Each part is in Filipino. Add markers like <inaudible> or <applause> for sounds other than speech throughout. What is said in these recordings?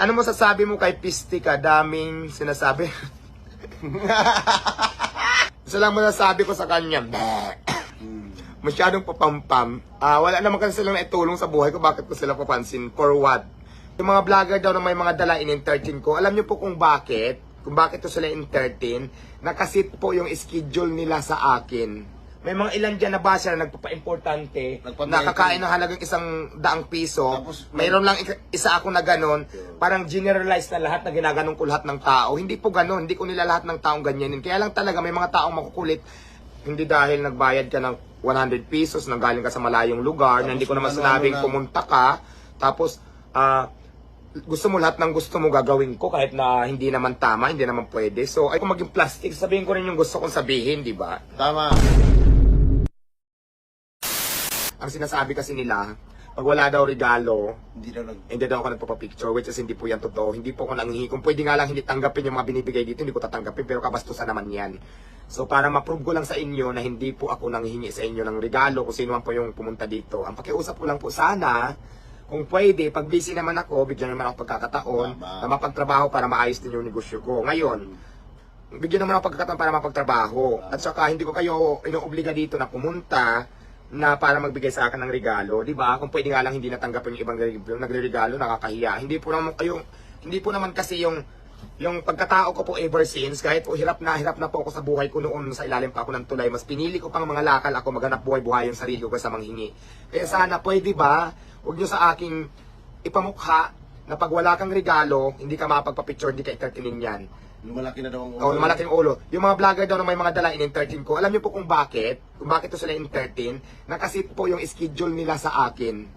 Ano mo sasabi mo kay Pistika? Daming sinasabi. <laughs> Isa lang mo nasabi ko sa kanya. Masyadong papampam. Ah, wala naman kasi silang naitulong sa buhay ko. Bakit ko sila papansin? For what? Yung mga vlogger daw na may mga dala in-entertain ko. Alam niyo po kung bakit? Kung bakit ko sila entertain? Nakasit po yung schedule nila sa akin. May mga ilan dyan na basher na nagpapa-importante, Nagpa- nakakain ng halagang isang daang piso, Tapos, mayroon lang ik- isa ako na ganon, parang generalize na lahat na ginaganon ko lahat ng tao. Hindi po ganon, hindi ko nila lahat ng taong ganyanin. Kaya lang talaga may mga taong makukulit, hindi dahil nagbayad ka ng 100 pesos, nanggaling ka sa malayong lugar, na hindi ko naman Tapos, sinabing ano-ano lang. pumunta ka, tapos, ah, gusto mo lahat ng gusto mo gagawin ko kahit na hindi naman tama, hindi naman pwede. So, ay kung maging plastic, sabihin ko rin yung gusto kong sabihin, di ba? Tama. Ang sinasabi kasi nila, pag wala daw regalo, Hindi daw nag... hindi daw ako nagpapapicture, which is hindi po yan totoo. Hindi po ako nanghihi. Kung pwede nga lang hindi tanggapin yung mga binibigay dito, hindi ko tatanggapin, pero kabastusan naman yan. So, para ma-prove ko lang sa inyo na hindi po ako nanghingi sa inyo ng regalo kung sino man po yung pumunta dito. Ang pakiusap ko lang po sana, kung pwede, pag busy naman ako, bigyan naman ako pagkakataon Tama. na mapagtrabaho para maayos din yung negosyo ko. Ngayon, bigyan naman ako pagkakataon para mapagtrabaho. At saka hindi ko kayo inuobliga dito na pumunta na para magbigay sa akin ng regalo, 'di ba? Kung pwede nga lang hindi natanggap yung ibang re- nagre-regalo, nakakahiya. Hindi po naman kayo hindi po naman kasi yung yung pagkatao ko po ever since, kahit po hirap na hirap na po ako sa buhay ko noon sa ilalim pa ako ng tulay, mas pinili ko pang mga lakal ako maghanap buhay-buhay yung sarili ko sa manghingi. Kaya sana pwede ba, huwag nyo sa aking ipamukha na pag wala kang regalo, hindi ka mapagpa-picture, hindi ka entertainin yan. Lumalaki na daw ang Oh, malaki yung ulo. Yung mga vlogger daw na may mga dala in-entertain ko, alam niyo po kung bakit? Kung bakit to sila entertain? Nakasit po yung schedule nila sa akin.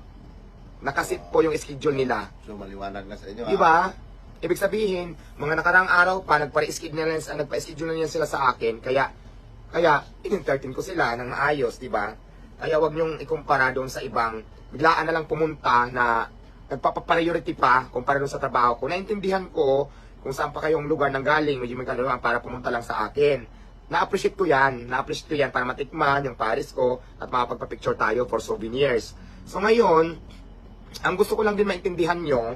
Nakasit po yung schedule nila. So, maliwanag na sa inyo. Di ba? Ibig sabihin, mga nakarang araw pa, nagpa-schedule na, nagpa-schedule na sila sa akin, kaya, kaya, in-entertain ko sila ng maayos, di ba? Kaya wag niyong ikumpara doon sa ibang, biglaan na lang pumunta na nagpapa-priority pa kumpara doon sa trabaho ko. Naintindihan ko kung saan pa kayong lugar nang galing, medyo kaluhan para pumunta lang sa akin. Na-appreciate ko yan, na-appreciate ko yan para matikman yung Paris ko at makapagpa-picture tayo for souvenirs. So ngayon, ang gusto ko lang din maintindihan nyo,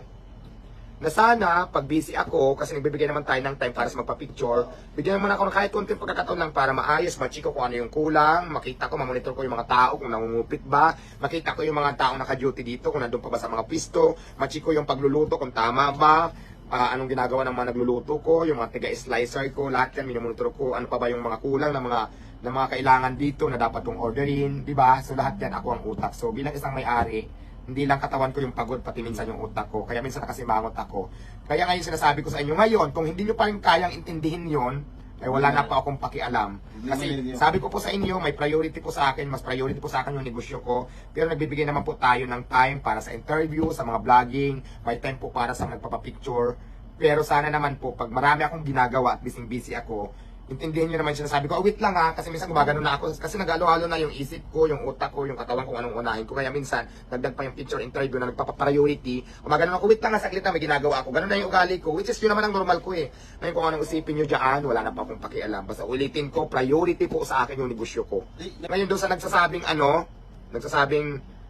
na sana, pag busy ako, kasi nagbibigay naman tayo ng time para sa magpa-picture, bigyan naman ako ng kahit konting pagkakataon lang para maayos, machiko kung ano yung kulang, makita ko, mamonitor ko yung mga tao kung nangungupit ba, makita ko yung mga taong naka-duty dito, kung nandun pa ba sa mga pisto, machiko yung pagluluto kung tama ba, ah, anong ginagawa ng mga nagluluto ko, yung mga tiga-slicer ko, lahat yan, minumonitor ko, ano pa ba yung mga kulang ng mga ng mga kailangan dito na dapat kong orderin, di ba? So lahat yan ako ang utak. So bilang isang may-ari, hindi lang katawan ko yung pagod, pati minsan yung utak ko. Kaya minsan nakasimangot ako. Kaya ngayon sinasabi ko sa inyo ngayon, kung hindi nyo pa rin kayang intindihin yon eh wala na pa akong pakialam. Kasi sabi ko po sa inyo, may priority po sa akin, mas priority po sa akin yung negosyo ko. Pero nagbibigay naman po tayo ng time para sa interview, sa mga vlogging, may time po para sa magpapapicture. Pero sana naman po, pag marami akong ginagawa at busy-busy ako, intindihin nyo naman siya. Sabi ko, oh, wait lang ha, kasi minsan gumagano na ako. Kasi nagalo-halo na yung isip ko, yung utak ko, yung katawan ko, anong unahin ko. Kaya minsan, dagdag pa yung picture interview na nagpapa-priority. Gumagano ako, wait lang ha, saglit na may ginagawa ako. Ganun na yung ugali ko, which is yun naman ang normal ko eh. Ngayon kung anong isipin nyo dyan, wala na pa akong pakialam. Basta ulitin ko, priority po sa akin yung negosyo ko. Ngayon doon sa nagsasabing ano, nagsasabing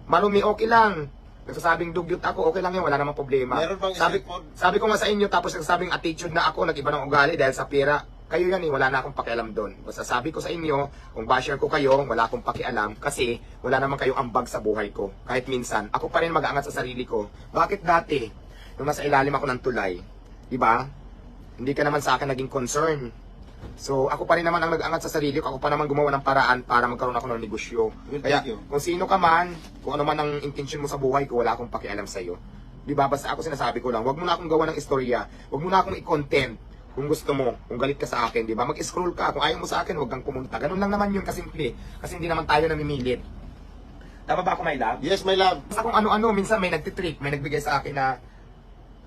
marumi okay lang. Nagsasabing dugyot ako, okay lang yun, wala namang problema. Sabi, sabi ko nga sa inyo, tapos nagsasabing attitude na ako, nag-iba ng ugali dahil sa pera. Kayo yan eh, wala na akong pakialam doon. Basta sabi ko sa inyo, kung basher ko kayo, wala akong pakialam kasi wala naman kayong ambag sa buhay ko. Kahit minsan, ako pa rin mag-aangat sa sarili ko. Bakit dati, nung nasa ilalim ako ng tulay, di ba? Hindi ka naman sa akin naging concern. So, ako pa rin naman ang nag-angat sa sarili ko. Ako pa naman gumawa ng paraan para magkaroon ako ng negosyo. Well, Kaya, kung sino ka man, kung ano man ang intention mo sa buhay ko, wala akong pakialam sa'yo. Di ba? Basta ako sinasabi ko lang, wag mo na akong gawa ng istorya. Wag mo na akong i-content kung gusto mo, kung galit ka sa akin, di ba? Mag-scroll ka. Kung ayaw mo sa akin, wag kang pumunta. Ganun lang naman yun kasimple. Kasi hindi naman tayo namimilit. Tama ba ako, my love? Yes, my love. Basta kung ano-ano, minsan may nagtitrip, may nagbigay sa akin na,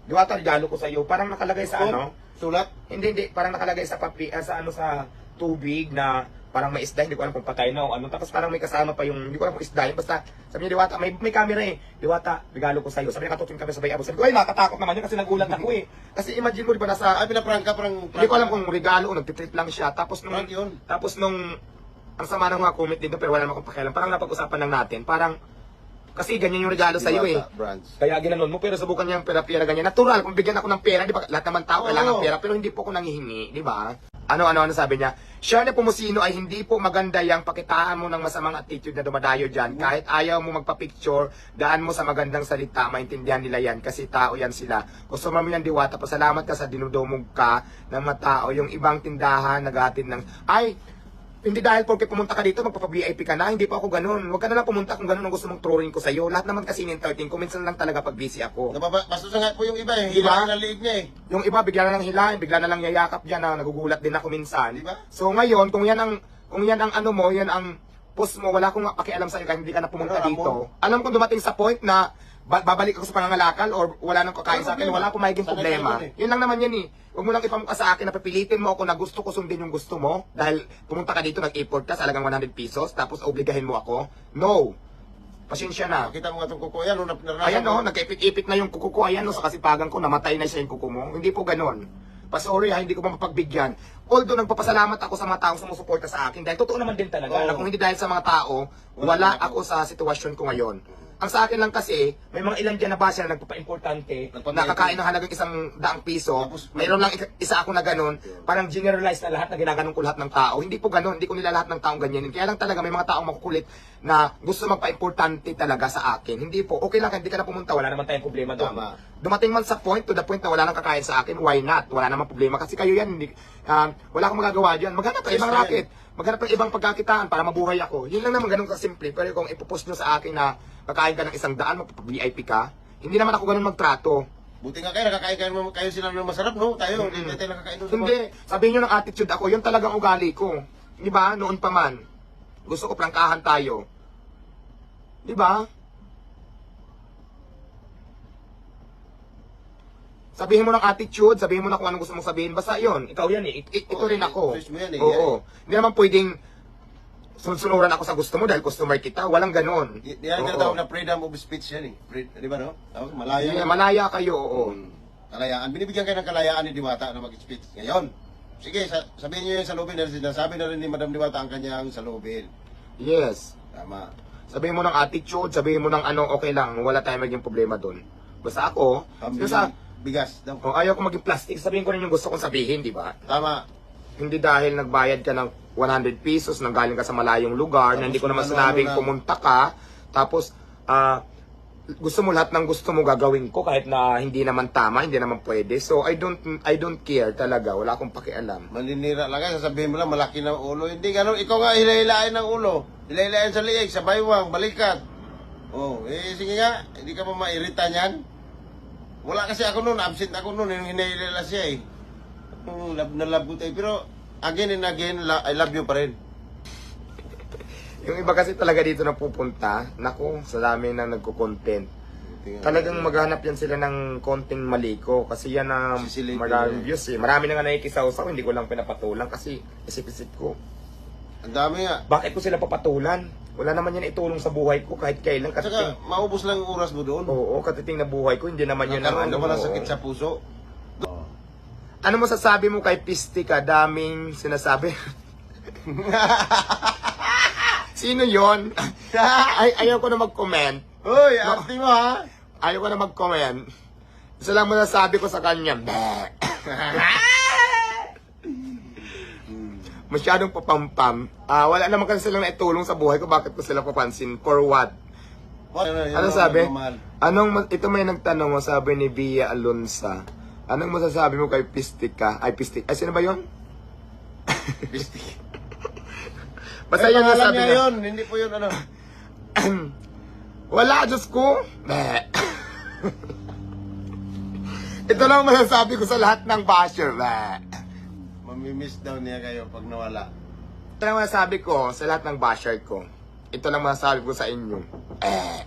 di ba, regalo ko sa'yo, parang nakalagay sa Oh. ano, Sulat. hindi, hindi. Parang nakalagay sa papi, ah, sa ano sa tubig na parang may isda, hindi ko alam kung patay na o ano. Tapos parang may kasama pa yung, hindi ko alam kung isda yun. Basta, sabi niya, Diwata, may, may camera eh. Diwata, regalo ko sa'yo. Sabi niya, katutin kami sa bayabo. Sabi ko, ay, nakatakot naman yun kasi nagulat ako eh. Kasi imagine mo, di ba, nasa, Ay, pinaprank ka, parang... hindi ko alam kung regalo o nagtitrip lang siya. Tapos nung, yun. tapos nung, ang sama ng mga comment dito, pero wala naman akong pakialam. Parang napag-usapan lang natin. Parang, Kasi ganyan yung regalo sa'yo eh. Diwata Brands. Kaya ginanon mo, pero subukan niya yung pera-pera ganyan. Natural, kung bigyan ako ng pera, di ba? Lahat naman tao kailangan ng pera, pero hindi po ako nangihingi, di ba? Ano, ano, ano sabi niya? Shirley Pumusino ay hindi po maganda yung pakitaan mo ng masamang attitude na dumadayo dyan. Kahit ayaw mo magpa-picture, daan mo sa magandang salita, maintindihan nila yan kasi tao yan sila. Customer mo yan diwata, pasalamat ka sa dinudumog ka ng mga tao. Yung ibang tindahan, naghatid ng, ay, hindi dahil porque pumunta ka dito, magpapa-VIP ka na. Hindi po ako ganun. Huwag ka na lang pumunta kung ganun ang gusto mong turuin ko sa'yo. Lahat naman kasi in-entertain ko. Minsan lang talaga pag busy ako. Nababa, bastos na nga po yung iba eh. Diba? Hilaan na liig niya eh. Yung iba, bigla na lang hilahin, bigla na lang yayakap dyan. Na, nagugulat din ako minsan. Diba? So ngayon, kung yan ang, kung yan ang ano mo, yan ang post mo, wala akong pakialam sa'yo kahit hindi ka na pumunta Ano, dito. Ramon? Alam kong dumating sa point na ba- babalik ako sa pangangalakal or wala nang kakain sa akin, problema. wala akong magiging Sanay problema. tayo dun eh. Yun lang naman yan eh. Huwag mo lang ipamukha sa akin na papilitin mo ako na gusto ko sundin yung gusto mo dahil pumunta ka dito, nag-import ka sa alagang 100 pesos, tapos obligahin mo ako. No! Pasensya na. Makita mo nga itong kuko yan. no, nap- naranasan Ayan o, nagkaipit-ipit na yung kuko ko. Ayan o, sa kasipagan ko, namatay na siya yung kuko mo. Hindi po ganon. Pasorry ha, hindi ko pa mapagbigyan. Although nagpapasalamat ako sa mga taong sumusuporta sa akin. Dahil totoo naman din talaga Oo. na kung hindi dahil sa mga tao, Wala ako sa sitwasyon ko ngayon. Ang sa akin lang kasi, may mga ilan dyan na basher na nagpapa-importante, Nagpapa- nakakain ng halagang isang daang piso, Tapos- mayroon lang isa- isa ako na ganun, parang generalize na lahat na ginaganon ko lahat ng tao. Hindi po ganun, hindi ko nila lahat ng taong ganyanin. Kaya lang talaga may mga taong makukulit na gusto magpa-importante talaga sa akin. Hindi po, okay lang, hindi ka na pumunta, wala naman tayong problema doon. Tama. Dumating man sa point, to the point na wala nang kakain sa akin, why not? Wala namang problema. Kasi kayo yan, hindi, ah, wala akong magagawa dyan. Maghanap ng ibang racket. Maghanap ng ibang pagkakitaan para mabuhay ako. Yun lang naman ganun kasimple. Pero kung ipopost nyo sa akin na kakain ka ng isang daan, magpapa-VIP ka, hindi naman ako ganun magtrato. Buti nga kayo, nakakain kayo, kayo sila ng masarap, no? Tayo, hindi Mm-mm. tayo nakakain doon Hindi, sabihin nyo ng attitude ako, yun talagang ugali ko. Di ba? Noon pa man. Gusto ko prangkahan tayo. Di ba? Sabihin mo ng attitude, sabihin mo na kung anong gusto mong sabihin. Basta yun, ikaw yan eh. I- ito rin ako. choice mo yan eh. Oo. Hindi naman pwedeng sunsunuran ako sa gusto mo dahil customer kita. Walang ganon. Y- Yan ang Oo. tawag na freedom of speech yan eh. Free- di ba no? Tawag, malaya. Yeah, malaya kayo, oo. Mm. Kalayaan. Binibigyan kayo ng kalayaan ni Diwata na mag-speech. Ngayon, sige, sa, sabihin niyo yung salubin na sinasabi na rin ni Madam Diwata ang kanyang salubin. Yes. Tama. Sabihin mo ng attitude, sabihin mo ng ano, okay lang, wala tayong maging problema doon. Basta ako, Pambili sa, bigas daw. kung ayaw ko maging plastic, sabihin ko rin yung gusto kong sabihin, di ba? Tama. Hindi dahil nagbayad ka ng 100 pesos, nang galing ka sa malayong lugar, na Tapos hindi ko naman ano, sinabing ano pumunta ka, tapos, ah, gusto mo lahat ng gusto mo gagawin ko kahit na hindi naman tama, hindi naman pwede. So I don't I don't care talaga, wala akong pakialam. Maninira lang ka, sasabihin mo lang malaki ng ulo. Hindi ganun, ikaw nga hilahilain ng ulo. Hilahilain sa liig, sa baywang, balikat. Oh, eh sige nga, hindi ka pa mairita niyan. Wala kasi ako noon, absent ako noon, yung hinahilala siya eh. Oh, love na love ko tayo. Pero again and again, la- I love you pa rin. <laughs> Yung iba kasi talaga dito na pupunta, naku, sa dami na nagko-content. Talagang maghanap yan sila ng konting maliko kasi yan na Sisilipin maraming views eh. Marami na nga nakikisaw-saw, hindi ko lang pinapatulan kasi isip-isip ko. Ang dami nga. Bakit ko sila papatulan? Wala naman yan itulong sa buhay ko kahit kailan katiting. saka, maubos lang yung oras mo doon. Oo, katiting na buhay ko, hindi naman yun ang Nagkaroon ano ka pala sakit sa puso. Ano mo sasabi mo kay Pistika? Daming sinasabi. <laughs> Sino yon? Ay, ayaw ko na mag-comment. Hoy, ate mo ha? Ayaw ko na mag-comment. Isa lang masasabi ko sa kanya. <laughs> Masyadong papampam. Ah, wala naman kasi silang naitulong sa buhay ko. Bakit ko sila papansin? For what? Ano, Ano sabi? Anong, ito may nagtanong mo, sabi ni Via Alonsa. Anong masasabi mo kay Pistika? Ay, Pistik. Ay, sino ba yun? <laughs> Basta Ay, yan pangalan nasabi niya niya. yun. Hindi po yun ano. <clears throat> Wala, Diyos ko. <laughs> Ito lang ang masasabi ko sa lahat ng basher. Bleh. Mamimiss daw niya kayo pag nawala. Ito lang ang masasabi ko sa lahat ng basher ko. Ito lang masasabi ko sa inyo. Eh.